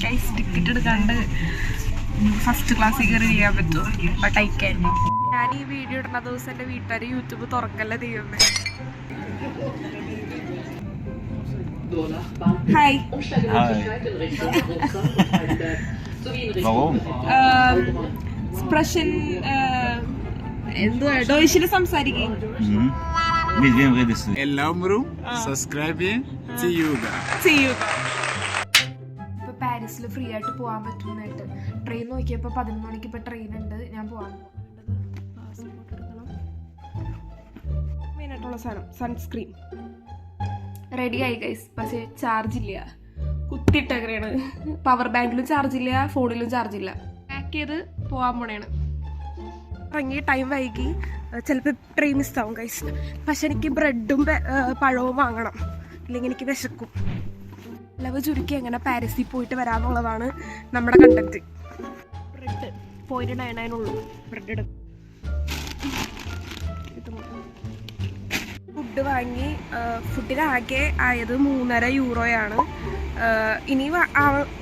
Guys ticket എടുക്കാണ്ട് first ക്ലാസ്സിൽ കയറി ചെയ്യാൻ പറ്റുമോ? ബട്ട് ഐ ക്യാൻ ഞാൻ ഈ വീഡിയോ ഇടുന്ന ദിവസം എന്റെ വീട്ടുകാർ യൂട്യൂബ് തുറക്കല്ല ദൈവമേ. Hi Warum? സ്പ്രഷൻ എന്തുവാ? ഡോയിഷിൽ സംസാരിക്കും? എല്ലാവരും സബ്സ്ക്രൈബ് ചെയ്യുക ചെയ്യുക പാരീസിൽ ഫ്രീ ആയിട്ട് പോകാൻ പറ്റുന്നതായിട്ട് ട്രെയിൻ നോക്കിയപ്പോൾ പതിനൊന്ന് മണിക്ക് ഇപ്പോൾ ട്രെയിൻ ഉണ്ട്. ഞാൻ പോകാൻ മെയിനായിട്ടുള്ള സാധനം സൺസ്ക്രീൻ റെഡി ആയി ഗൈസ് പക്ഷേ ചാർജ് ഇല്ല. കുത്തിയിട്ടേക്കണേണ് പവർ ബാങ്കിലും ചാർജ് ഇല്ല ഫോണിലും ചാർജ് ഇല്ല. പാക്ക് ചെയ്ത് പോകാൻ പോണേണ്. ഇറങ്ങി ടൈം വൈകി. ചിലപ്പോൾ ട്രെയിൻ മിസ്സാവും ഗൈസ് പക്ഷെ എനിക്ക് ബ്രെഡും പഴവും വാങ്ങണം. ഇല്ലെങ്കിൽ എനിക്ക് വിശക്കും. ലവ് ചുരുക്കി എങ്ങനെ പാരീസിൽ പോയിട്ട് വരാമെന്നുള്ളതാണ് നമ്മുടെ കണ്ടന്റ് ബ്രെഡ് പോയിന്റ് നയൻ ഉള്ളൂ. ബ്രെഡ് എടുക്കും ഫുഡ് വാങ്ങി ഫുഡിന് ആകെ ആയത് മൂന്നര യൂറോയാണ്. ഇനി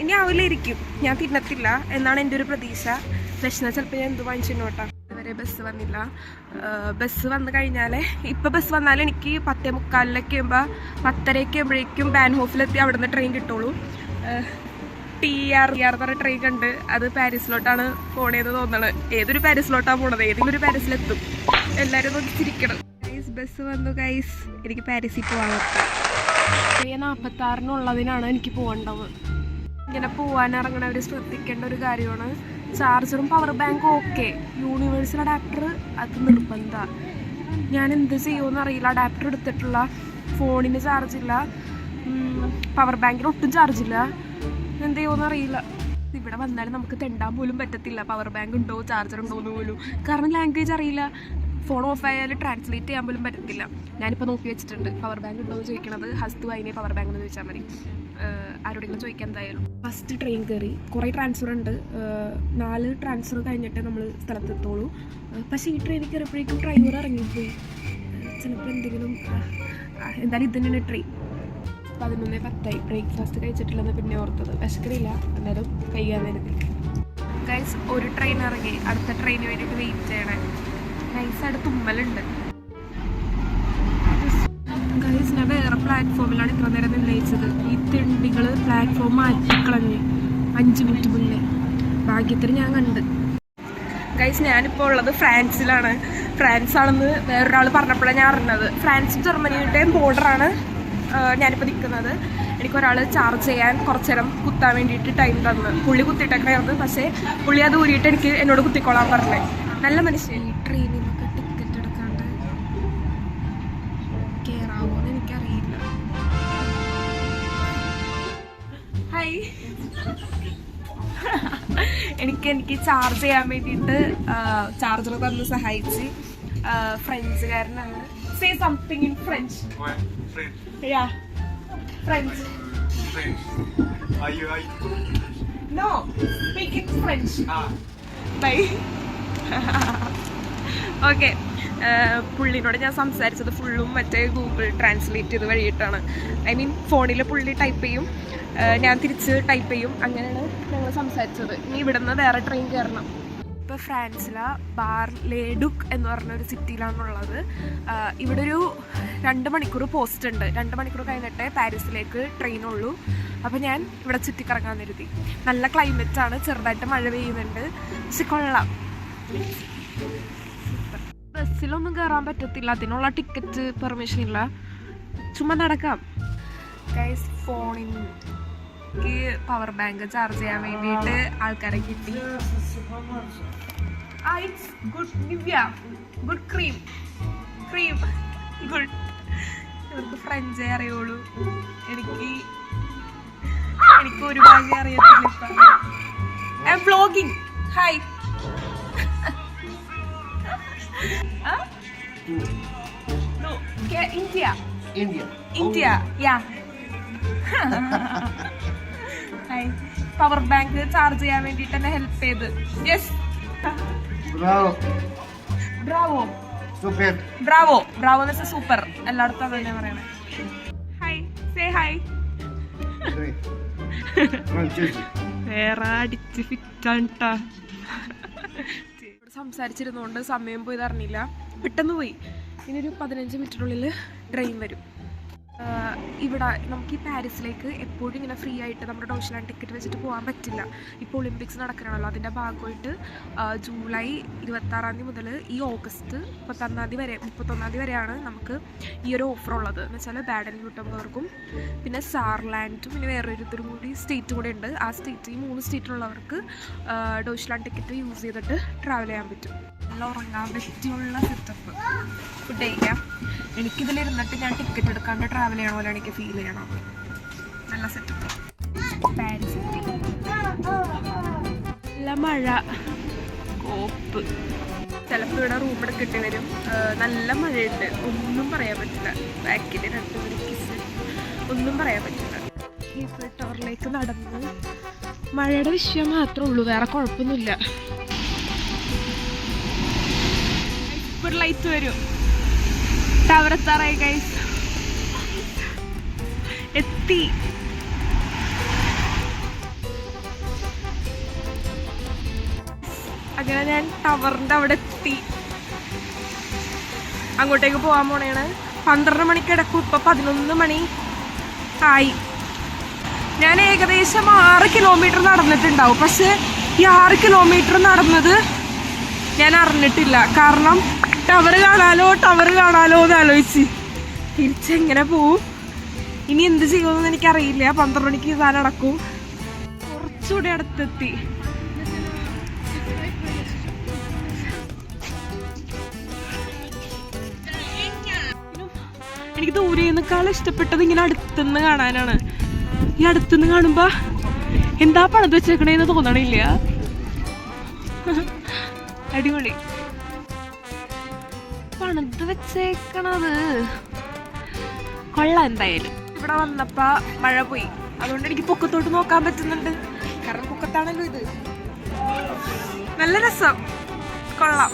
ഇനി ആവില്ലായിരിക്കും ഞാൻ തിന്നത്തില്ല എന്നാണ് എന്റെ ഒരു പ്രതീക്ഷ. വിശന്നാൽ ചിലപ്പോൾ ഞാൻ എന്ത് വാങ്ങിച്ചിട്ടോട്ടാ ഇതുവരെ ബസ് വന്നില്ല. ബസ് വന്നു കഴിഞ്ഞാൽ ഇപ്പം ബസ് വന്നാൽ എനിക്ക് പത്തേ മുക്കാലിലൊക്കെ ആകുമ്പോൾ പത്തരയൊക്കെ ആകുമ്പോഴേക്കും ബാൻഹോഫിലെത്തി അവിടെ നിന്ന് ട്രെയിൻ കിട്ടുള്ളൂ ടി ആർ ടി ആർ പറഞ്ഞ ട്രെയിൻ കണ്ട് അത് പാരീസിലോട്ടാണ് പോണേന്ന് തോന്നണത് ഏതൊരു പാരീസിലോട്ടാണ് പോണത്? ഏതെങ്കിലും ഒരു പാരീസിലെത്തും. എല്ലാവരും നോക്കിച്ചിരിക്കണം ഗൈസ് ബസ് വന്നു ഗൈസ് എനിക്ക് പാരീസിൽ പോകാൻ നാൽപ്പത്തി ആറിനുള്ളതിനാണ് എനിക്ക് പോകേണ്ടത്. ഇങ്ങനെ പോവാനിറങ്ങണവർ ശ്രദ്ധിക്കേണ്ട ഒരു കാര്യമാണ്. ചാർജറും പവർ ബാങ്കും ഓക്കെ യൂണിവേഴ്സൽ അഡാപ്റ്റർ അത് നിർബന്ധമാണ് ഞാൻ എന്ത് ചെയ്യുമെന്ന് അറിയില്ല. അഡാപ്റ്റർ എടുത്തിട്ടുള്ള ഫോണിന് ചാർജില്ല പവർ ബാങ്കിന് ഒട്ടും ചാർജില്ല എന്ത് ചെയ്യുമെന്ന് അറിയില്ല. ഇവിടെ വന്നാലും നമുക്ക് തെണ്ടാൻ പോലും പറ്റത്തില്ല. പവർ ബാങ്ക് ഉണ്ടോ? ചാർജർ ഉണ്ടോ എന്ന് പോലും. കാരണം ലാംഗ്വേജ് അറിയില്ല. ഫോൺ ഓഫ് ആയാൽ ട്രാൻസ്ലേറ്റ് ചെയ്യാൻ പോലും പറ്റത്തില്ല. ഞാനിപ്പോൾ നോക്കി വെച്ചിട്ടുണ്ട്. പവർ ബാങ്ക് ഉണ്ടോ എന്ന് ചോദിക്കണത് ഹസ്തു അതിനെ പവർ ബാങ്ക് എന്ന് ചോദിച്ചാൽ മതി. ആരോടെങ്കിലും ചോദിക്കാൻ എന്തായാലും. ഫസ്റ്റ് ട്രെയിൻ കയറി കുറേ ട്രാൻസ്ഫർ ഉണ്ട്. നാല് ട്രാൻസ്ഫർ കഴിഞ്ഞിട്ടേ നമ്മൾ സ്ഥലത്തെത്തോളൂ പക്ഷേ ഈ ട്രെയിനിൽ കയറിയപ്പോഴേക്കും ഡ്രൈവർ ഇറങ്ങിപ്പോയി. ചിലപ്പോൾ എന്തെങ്കിലും എന്തായാലും ഇത് തന്നെയാണ് ട്രെയിൻ പതിനൊന്ന് പത്തായി. ബ്രേക്ക്ഫാസ്റ്റ് കഴിച്ചിട്ടില്ലെന്ന് പിന്നെ ഓർത്തത്. വിശക്കണില്ല. എന്നാലും കഴിയാൻ നേരത്തിൽ ഗൈസ് ഒരു ട്രെയിൻ ഇറങ്ങി. അടുത്ത ട്രെയിന് വേണ്ടിയിട്ട് വെയിറ്റ് ചെയ്യണേ. അവിടെ തുമ്മലുണ്ട് ഗൈസ് ഞാൻ വേറെ പ്ലാറ്റ്ഫോമിലാണ് ഇത്ര നേരം നിർണയിച്ചത് ഈ തിണ്ടികൾ പ്ലാറ്റ്ഫോം മാറ്റിക്കളഞ്ഞ് അഞ്ച് മിനിറ്റ് മുന്നേ. ഭാഗ്യത്തിന് ഞാൻ കണ്ട്. ഗൈസ് ഞാനിപ്പോൾ ഉള്ളത് ഫ്രാൻസിലാണ്. ഫ്രാൻസ് ആണെന്ന് വേറൊരാൾ പറഞ്ഞപ്പോഴാണ് ഞാൻ അറിഞ്ഞത്. ഫ്രാൻസ് ജർമ്മനിയുടെയും ബോർഡറാണ് ഞാനിപ്പോൾ നിൽക്കുന്നത് എനിക്കൊരാൾ ചാർജ് ചെയ്യാൻ കുറച്ച് നേരം കുത്താൻ വേണ്ടിയിട്ട് ടൈം തന്നു. പുള്ളി കുത്തിയിട്ടൊക്കെ ആയിരുന്നു പക്ഷേ പുള്ളി അത് ഊരിയിട്ട് എനിക്ക് എന്നോട് കുത്തിക്കോളാൻ പറഞ്ഞേ. നല്ല മനുഷ്യൻ ട്രെയിനിലൊക്കെ ടിക്കറ്റ് എടുക്കാണ്ട് കയറാവോന്ന് എനിക്കറിയില്ല. ഹായ് എനിക്ക് എനിക്ക് ചാർജ് ചെയ്യാൻ വേണ്ടിയിട്ട് ചാർജർ തന്ന് സഹായിച്ച് ഫ്രണ്ട്സുകാരനാണ്. ഫ്രഞ്ചുകാരനാണ് say something in French French French no speak in French bye okay പുള്ളിനോട് ഞാൻ സംസാരിച്ചത് ഫുള്ളും മറ്റേ ഗൂഗിൾ ട്രാൻസ്ലേറ്റ് ചെയ്ത് വഴിയിട്ടാണ്. ഐ മീൻ ഫോണിൽ പുള്ളി ടൈപ്പ് ചെയ്യും. ഞാൻ തിരിച്ച് ടൈപ്പ് ചെയ്യും. അങ്ങനെയാണ് ഞങ്ങൾ സംസാരിച്ചത്. ഇനി ഇവിടുന്ന് വേറെ ട്രെയിൻ കയറണം. ഇപ്പോൾ ഫ്രാൻസിലെ ബാർ ലേഡുക്ക് എന്ന് പറഞ്ഞ ഒരു സിറ്റിയിലാണുള്ളത് ഇവിടെ ഒരു രണ്ട് മണിക്കൂർ പോസ്റ്റ് ഉണ്ട്. രണ്ട് മണിക്കൂർ കഴിഞ്ഞിട്ടേ പാരീസിലേക്ക് ട്രെയിൻ ഉള്ളൂ. അപ്പോൾ ഞാൻ ഇവിടെ ചുറ്റിക്കറങ്ങാൻ കരുതി. നല്ല ക്ലൈമറ്റാണ് ചെറുതായിട്ട് മഴ പെയ്യുന്നുണ്ട്. പക്ഷെ കൊള്ളാം. ബസ്സിലൊന്നും കയറാൻ പറ്റത്തില്ല. അതിനുള്ള ടിക്കറ്റ് പെർമിഷൻ ഇല്ല. ചുമ്മാ നടക്കാം. ഗൈസ് ഫോണിൽ പവർ ബാങ്ക് ചാർജ് ചെയ്യാൻ വേണ്ടിയിട്ട് ആൾക്കാരെ കിട്ടി. Good good cream cream good ഇവർക്ക് ഫ്രഞ്ചേ അറിയുള്ളൂ. എനിക്ക് എനിക്ക് ഒരു അറിയത്തില്ല hi No, India. India. India, yeah. Hi power bank charge ചെയ്യാൻ വേണ്ടിട്ട് എന്നെ ഹെൽപ്പ് ചെയ്ത്. Yes bravo bravo super bravo bravo എന്ന് വെച്ചാൽ സൂപ്പർ എല്ലായിടത്തും അതന്നെ പറയണേ. Hi say hi. വേറെ അടിച്ച് ഫിറ്റാണ് ട്ടാ. ഇവിടെ സംസാരിച്ചിരുന്നോണ്ട് സമയം പോയി അറിഞ്ഞില്ല പെട്ടെന്ന് പോയി. ഇനി ഒരു പതിനഞ്ച് മിനിറ്റിനുള്ളിൽ ട്രെയിൻ വരും. ഇവിടെ നമുക്ക് ഈ പാരീസിലേക്ക് എപ്പോഴും ഇങ്ങനെ ഫ്രീ ആയിട്ട് നമ്മുടെ ഡോഷലാൻഡ് ടിക്കറ്റ് വെച്ചിട്ട് പോകാൻ പറ്റില്ല. ഇപ്പോൾ ഒളിമ്പിക്സ് നടക്കണമല്ലോ അതിന്റെ ഭാഗമായിട്ട് ജൂലൈ ഇരുപത്താറാം തീയതി മുതൽ ഈ ഓഗസ്റ്റ് മുപ്പത്തൊന്നാം തീയതി വരെ മുപ്പത്തൊന്നാം തീയതി വരെയാണ് നമുക്ക് ഈ ഒരു ഓഫർ ഉള്ളത്. എന്ന് വെച്ചാൽ ബാഡൻ യൂട്ടംബർക്കും പിന്നെ സാർലാൻഡും പിന്നെ വേറൊരുത്തരും കൂടി സ്റ്റേറ്റ് കൂടെ ഉണ്ട്. ആ സ്റ്റേറ്റ് ഈ മൂന്ന് സ്റ്റേറ്റിലുള്ളവർക്ക് ഡോഷ്ലാൻഡ് ടിക്കറ്റ് യൂസ് ചെയ്തിട്ട് ട്രാവൽ ചെയ്യാൻ പറ്റും. നല്ല ഉറങ്ങാൻ പറ്റിയുള്ള സെറ്റപ്പ് ഫുഡ് കഴിക്കാം എനിക്കിതിലിരുന്നിട്ട് ഞാൻ ടിക്കറ്റ് എടുക്കാണ്ട് ട്രാവൽ ചെയ്യണ പോലെ എനിക്ക് ഫീൽ ചെയ്യണം. നല്ല സെറ്റപ്പ്. നല്ല കോപ്പ്. ചിലപ്പോൾ ഇവിടെ റൂം എടുക്കേണ്ടി വരും. നല്ല മഴയുണ്ട്. ഒന്നും പറയാൻ പറ്റില്ല. ബാക്കിൽ രണ്ടുപേരും കിസ് ഒന്നും പറയാൻ പറ്റില്ല. ടവറിലേക്ക് നടന്ന് മഴയുടെ വിഷയം മാത്രമേ ഉള്ളൂ. വേറെ കുഴപ്പമൊന്നുമില്ല. ഇപ്പോൾ ലൈറ്റ് വരും. ടവർ എത്താറായി ഗൈസ് എത്തി. അങ്ങനെ ഞാൻ ടവറിന്റെ അവിടെ എത്തി. അങ്ങോട്ടേക്ക് പോവാൻ പോണേണ്. പന്ത്രണ്ട് മണിക്ക് കിടക്കും. ഇപ്പൊ പതിനൊന്ന് മണി ആയി. ഞാൻ ഏകദേശം ആറ് കിലോമീറ്റർ നടന്നിട്ടുണ്ടാവും. പക്ഷെ ഈ ആറ് കിലോമീറ്റർ നടന്നത് ഞാൻ അറിഞ്ഞിട്ടില്ല. കാരണം ടവർ കാണാലോ ടവർ കാണാലോ എന്ന് ആലോചിച്ച്. തിരിച്ചെങ്ങനെ പോവും? ഇനി എന്ത് ചെയ്യുമെന്ന് എനിക്കറിയില്ല. പന്ത്രണ്ട് മണിക്ക് സാധനം അടക്കും. കുറച്ചുകൂടി അടുത്തെത്തി. എനിക്ക് ദൂരെ നിന്നേക്കാൾ ഇഷ്ടപ്പെട്ടത് ഇങ്ങനെ അടുത്തുനിന്ന് കാണാനാണ്. ഈ അടുത്തുനിന്ന് കാണുമ്പോ എന്താ പണിത് വെച്ചേക്കണേന്ന് തോന്നണില്ല. അടിപൊളി. പണിത് വെച്ചേക്കണത്. കൊള്ളാം എന്തായാലും. ഇവിടെ വന്നപ്പ മഴ പോയി. അതുകൊണ്ട് എനിക്ക് പൊക്കത്തോട്ട് നോക്കാൻ പറ്റുന്നുണ്ട്. കാരണം പൊക്കത്താണല്ലോ ഇത്. നല്ല രസം. കൊള്ളാം.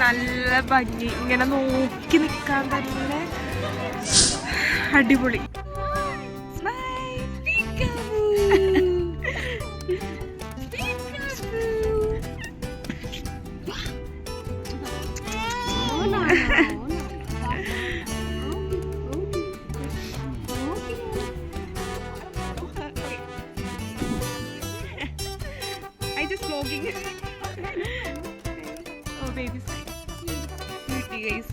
നല്ല ഭംഗി. ഇങ്ങനെ നോക്കി നിൽക്കാൻ തന്നെ അടിപൊളി. I just vlogging. oh, baby. Beauty, guys.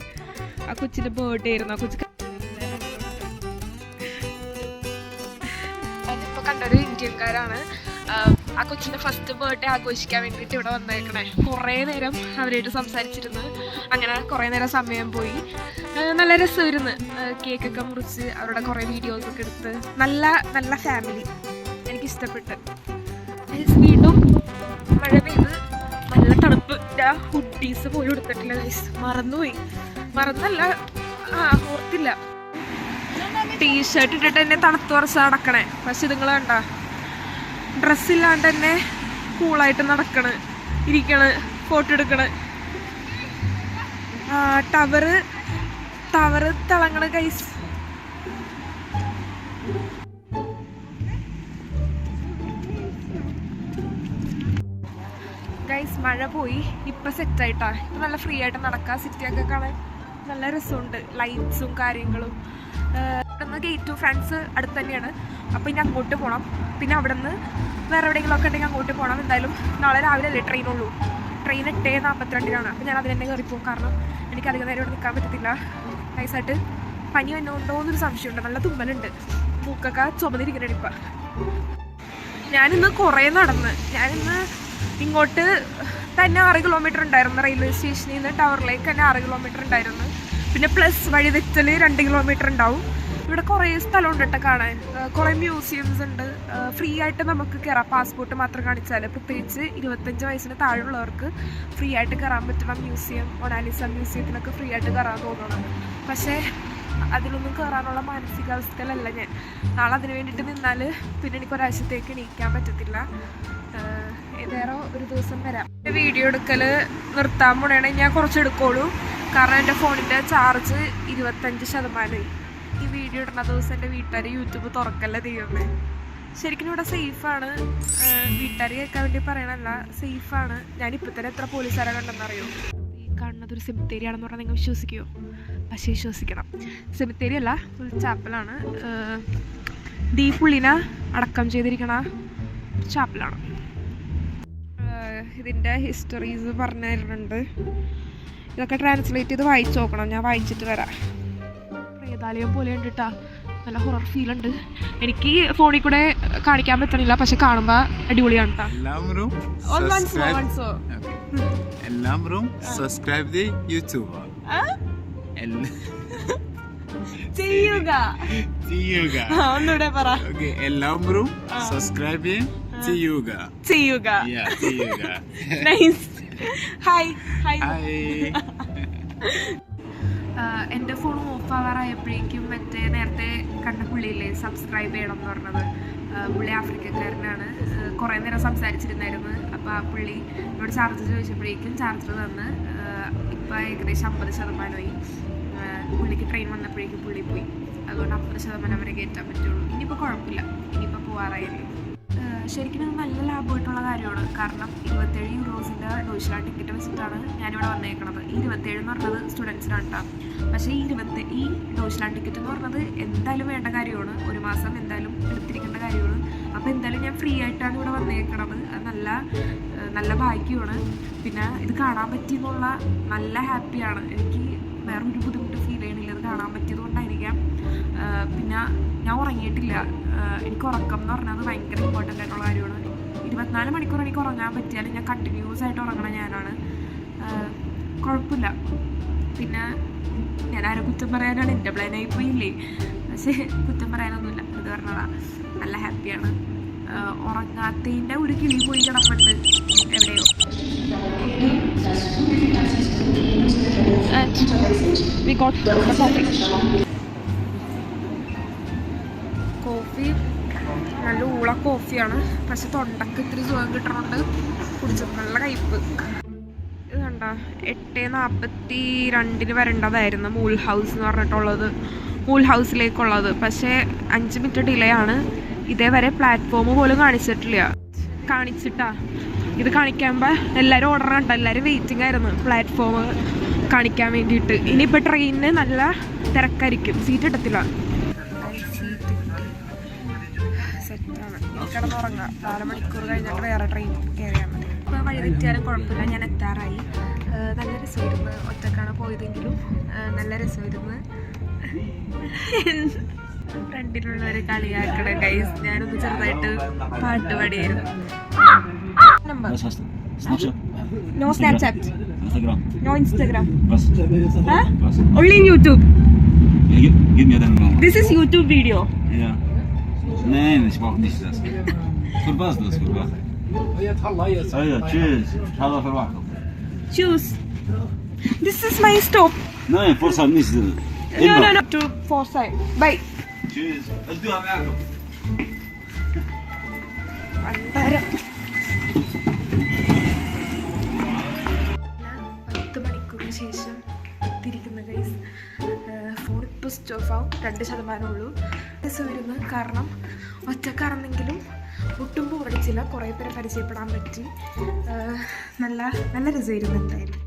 ആ കൊച്ചിന്റെ ബർത്ത്ഡേ ആയിരുന്നു. ആ കൊച്ചു ഞാനിപ്പോ കണ്ടൊരു ഇന്ത്യക്കാരാണ്. ആ കൊച്ചിന്റെ ഫസ്റ്റ് ബർത്ത്ഡേ ആഘോഷിക്കാൻ വേണ്ടിയിട്ട് ഇവിടെ വന്നേക്കണേ. കുറേ നേരം അവരായിട്ട് സംസാരിച്ചിരുന്നു. അങ്ങനെ കുറേ നേരം സമയം പോയി. നല്ല രസമായിരുന്നു. കേക്കൊക്കെ മുറിച്ച് അവരുടെ കുറേ വീഡിയോസൊക്കെ എടുത്ത്. നല്ല നല്ല ഫാമിലി എനിക്ക് ഇഷ്ടപ്പെട്ട് വീണ്ടും മഴ പെയ്ത് നല്ല തണുപ്പ്. ഞാൻ ഹുഡീസ് പോലും എടുത്തിട്ടില്ല ഗൈസ് മറന്നുപോയി. മറന്നല്ല ആ ഓർത്തില്ല. ടീഷർട്ട് ഇട്ടിട്ട് തന്നെ തണുത്ത് കുറച്ച് നടക്കണേ. പക്ഷെ നിങ്ങൾ കണ്ട ഡ്രസ്സില്ലാണ്ട് തന്നെ കൂളായിട്ട് നടക്കണ് ഇരിക്കണ് ഫോട്ടോ എടുക്കണ്. ടവറ് ടവറ് തിളങ്ങണ ഗൈസ് മഴ പോയി ഇപ്പൊ സെറ്റ് ആയിട്ടാ. ഇപ്പൊ നല്ല ഫ്രീ ആയിട്ട് നടക്കാം. സിറ്റിയൊക്കെ കാണാൻ നല്ല രസമുണ്ട്. ലൈറ്റ്സും കാര്യങ്ങളും. ഇവിടുന്ന് ഗേറ്റ് ഫ്രണ്ട്സ് അടുത്ത് തന്നെയാണ്. അപ്പോൾ ഇനി അങ്ങോട്ട് പോകണം പിന്നെ അവിടെ നിന്ന് വേറെ എവിടെയെങ്കിലും ഒക്കെ ഉണ്ടെങ്കിൽ അങ്ങോട്ട് പോകണം എന്തായാലും നാളെ രാവിലെ അല്ലേ ട്രെയിൻ ഉള്ളൂ. ട്രെയിൻ എട്ട് നാൽപ്പത്തിരണ്ടിനാണ് അപ്പോൾ ഞാൻ അതിൽ തന്നെ കയറിപ്പോകും പോകും കാരണം എനിക്ക് അധികം നേരം ഇവിടെ നിൽക്കാൻ പറ്റത്തില്ല. നൈസായിട്ട് പനി വന്നുകൊണ്ടോ എന്നൊരു സംശയമുണ്ട്. നല്ല തുമ്മലുണ്ട്. മൂക്കൊക്കെ ചുമന്നിരിക്കുന്നുണ്ട് ഇപ്പം. ഞാനിന്ന് കുറേ നടന്ന്. ഞാനിന്ന് ഇങ്ങോട്ട് തന്നെ ആറ് കിലോമീറ്റർ ഉണ്ടായിരുന്നു റെയിൽവേ സ്റ്റേഷനിൽ നിന്ന് ടവറിലേക്ക് തന്നെ ആറ് കിലോമീറ്റർ ഉണ്ടായിരുന്നു. പിന്നെ പ്ലസ് വഴി തെറ്റൽ രണ്ട് കിലോമീറ്റർ ഉണ്ടാവും. ഇവിടെ കുറേ സ്ഥലമുണ്ട് കേട്ടോ കാണാൻ. കുറേ മ്യൂസിയംസ് ഉണ്ട്. ഫ്രീ ആയിട്ട് നമുക്ക് കയറാം പാസ്പോർട്ട് മാത്രം കാണിച്ചാൽ പ്രത്യേകിച്ച് ഇരുപത്തഞ്ച് വയസ്സിന് താഴെയുള്ളവർക്ക് ഫ്രീ ആയിട്ട് കയറാൻ പറ്റുന്ന മ്യൂസിയം മൊണാലിസ മ്യൂസിയത്തിനൊക്കെ ഫ്രീ ആയിട്ട് കയറാൻ തോന്നണം പക്ഷേ അതിലൊന്നും കയറാനുള്ള മാനസികാവസ്ഥയിലല്ല ഞാൻ. നാളെ അതിന് വേണ്ടിയിട്ട് നിന്നാൽ പിന്നെ എനിക്ക് ഒരാഴ്ചത്തേക്ക് എണീക്കാൻ പറ്റത്തില്ല. വേറെ ഒരു ദിവസം വരാം. വീഡിയോ എടുക്കൽ നിർത്താൻ പോണേണെങ്കിൽ ഞാൻ കുറച്ച് എടുക്കുള്ളൂ കാരണം എന്റെ ഫോണിന്റെ ചാർജ് ഇരുപത്തഞ്ച് ശതമാനമായി. ഈ വീഡിയോ ഇടുന്ന ദിവസം എന്റെ വീട്ടുകാർ യൂട്യൂബ് തുറക്കല്ല ദൈവമേ. ശരിക്കും ഇവിടെ സേഫാണ് വീട്ടുകാർ കേൾക്കാൻ വേണ്ടി പറയണല്ല സേഫാണ് ഞാനിപ്പോൾ തന്നെ എത്ര പോലീസുകാരെ കണ്ടെന്നറിയോ? കാണുന്നത് ഒരു സെമിത്തേരി ആണെന്ന് പറഞ്ഞാൽ നിങ്ങൾ വിശ്വസിക്കുമോ പക്ഷേ വിശ്വസിക്കണം. സെമിത്തേരി അല്ല ഒരു ചാപ്പലാണ് ദീപുള്ളിനെ അടക്കം ചെയ്തിരിക്കണ ചാപ്പലാണ് ഇതിന്റെ ഹിസ്റ്ററീസ് പറഞ്ഞു തരുന്നുണ്ട് ഇതൊക്കെ ട്രാൻസ്ലേറ്റ് ചെയ്ത് വായിച്ചു നോക്കണം. ഞാൻ വായിച്ചിട്ട് വരാം. പ്രേതാലയം പോലെ ഉണ്ട് കേട്ടോ നല്ല ഹൊറർ ഫീൽ ഉണ്ട്. എനിക്ക് ഫോണിൽ കൂടെ കാണിക്കാൻ പറ്റണില്ല. പക്ഷെ കാണുമ്പോൾ അടിപൊളിയാണ് യൂട്യൂബ് ചെയ്യുക. ചെയ്യുക. ഒന്നുകൂടെ പറ. ഓക്കെ എല്ലാവരും സബ്സ്ക്രൈബ് ചെയ്യുക. ചെയ്യുക. Yeah, ചെയ്യുക. നൈസ് ഹായ് ഹായ് ഹായ് എന്റെ ഫോൺ ഓഫ് ആവാറായപ്പോഴേക്കും മറ്റേ നേരത്തെ കണ്ട പുള്ളിയില്ലേ സബ്സ്ക്രൈബ് ചെയ്യണം എന്ന് പറഞ്ഞത്. പുള്ളി ആഫ്രിക്കക്കാരനാണ്. കുറേ നേരം സംസാരിച്ചിരുന്നായിരുന്നു. അപ്പോൾ ആ പുള്ളി എന്നോട് ചാർജ് ചോദിച്ചപ്പോഴേക്കും ചാർജർ തന്ന് ഇപ്പോൾ ഏകദേശം അമ്പത് ശതമാനമായി. പുള്ളിക്ക് ട്രെയിൻ വന്നപ്പോഴേക്കും പുള്ളി പോയി. അതുകൊണ്ട് അമ്പത് ശതമാനം വരെ കയറ്റാൻ പറ്റുള്ളൂ. ഇനിയിപ്പോൾ കുഴപ്പമില്ല. ഇനിയിപ്പോൾ പോകാറായില്ലേ ഏഹ് ശരിക്കും ഇത് നല്ല ലാഭമായിട്ടുള്ള കാര്യമാണ്. കാരണം ഇരുപത്തേഴ് യൂറോസിന്റെ ഡോഷ ടിക്കറ്റ് വെച്ചിട്ടാണ് ഞാനിവിടെ വന്നേക്കണത്. ഈ ഇരുപത്തേഴ് എന്ന് പറഞ്ഞത് സ്റ്റുഡൻസിനാണ് കേട്ടോ പക്ഷേ ഈ ഇരുപത്തി ഈ ഡോഷ ടിക്കറ്റ് എന്ന് പറഞ്ഞത് എന്തായാലും വേണ്ട കാര്യമാണ്. ഒരു മാസം എന്തായാലും എടുത്തിരിക്കേണ്ട കാര്യമാണ്. അപ്പോൾ എന്തായാലും ഞാൻ ഫ്രീ ആയിട്ടാണ് ഇവിടെ വന്നേക്കണത്. നല്ല നല്ല ഭാഗ്യമാണ്. പിന്നെ ഇത് കാണാൻ പറ്റിയെന്നുള്ള നല്ല ഹാപ്പിയാണ് എനിക്ക് വേറൊരു ബുദ്ധിമുട്ട് ഫീൽ ചെയ്യണില്ല. ഇത് കാണാൻ പറ്റിയത് കൊണ്ടായിരിക്കാം ആഹ് പിന്നെ ഞാൻ ഉറങ്ങിയിട്ടില്ല. എനിക്ക് ഉറക്കം എന്ന് പറഞ്ഞാൽ അത് ഭയങ്കര ഇമ്പോർട്ടന്റ് ആയിട്ടുള്ള കാര്യമാണ്. ഇരുപത്തിനാല് മണിക്കൂർ എനിക്ക് ഉറങ്ങാൻ പറ്റിയാലും ഞാൻ കണ്ടിന്യൂസ് ആയിട്ട് ഉറങ്ങണ ഞാനാണ്. കുഴപ്പമില്ല. പിന്നെ ഞാൻ ആരും കുറ്റം പറയാനാണ്? എന്റെ പ്ലാനായി പോയില്ലേ. പക്ഷേ കുറ്റം പറയാനൊന്നുമില്ല. ഇത് പറഞ്ഞതാ നല്ല ഹാപ്പിയാണ് ഉറങ്ങാത്തതിന്റെ ഒരു കിളി പോയി കിടപ്പുണ്ട്. എവിടെയോ. We got the coffee. Coffee നല്ല ഊള കോഫിയാണ്. പക്ഷെ തൊണ്ടക്ക് ഇത്തിരി സുഖം കിട്ടണുണ്ട് കുടിച്ചത്. നല്ല കയ്പ് ഇത് കണ്ട? എട്ട് നാൽപ്പത്തി രണ്ടിന് വരേണ്ടതായിരുന്നു മൂൾ ഹൗസ് എന്ന് പറഞ്ഞിട്ടുള്ളത്. മൂൾ ഹൗസിലേക്കുള്ളത് പക്ഷേ അഞ്ച് മിനിറ്റ് ഡിലേ ആണ്. ഇതേവരെ പ്ലാറ്റ്ഫോം പോലും കാണിച്ചിട്ടില്ല. കാണിച്ചിട്ടാ. ഇത് കാണിക്കുമ്പോൾ എല്ലാവരും ഓർഡർ കണ്ടോ? എല്ലാവരും വെയിറ്റിംഗ് ആയിരുന്നു പ്ലാറ്റ്ഫോം കാണിക്കാൻ വേണ്ടിയിട്ട്. ഇനിയിപ്പോൾ ട്രെയിനിന് നല്ല തിരക്കായിരിക്കും. സീറ്റ് കിട്ടത്തില്ല കിടന്നുറങ്ങാം നാല് മണിക്കൂർ കഴിഞ്ഞിട്ട് വേറെ ട്രെയിൻ കയറിയാൽ മതി. ഇപ്പോൾ വഴി തെറ്റിയാലും കുഴപ്പമില്ല ഞാൻ എത്താറായി. നല്ല രസമായിരുന്നു. ഒറ്റക്കാണ് പോയതെങ്കിലും നല്ല രസമായിരുന്നു. ഫ്രണ്ടിലുള്ളവരെ കളിയാക്കണം ഗൈസ് ഞാനൊന്ന് ചെറുതായിട്ട് പാട്ട് പാടിയായിരുന്നു. No Snapchat no Instagram only YouTube this is YouTube video Nein, ich mache nicht das. Für was das? Für was? Ja, tschüss. Hallo, für was? Tschüss. This is my stop. Nein, Forsyth nicht. No, no, no. To Forsyth. Bye. Tschüss. Eldu haben wir പത്ത് മണിക്കൂറിന് ശേഷം തിരിക്കുന്ന guys phone ഇപ്പോൾ switch off ആവും. രണ്ട് ശതമാനം ഉള്ളൂ. രസം വരുന്നു കാരണം ഒറ്റക്കാർന്നെങ്കിലും ഒട്ടും ബോറടിച്ചില്ല കുറേ പേരെ പരിചയപ്പെടാൻ പറ്റി. നല്ല നല്ല രസമായിരുന്നു എന്തായാലും.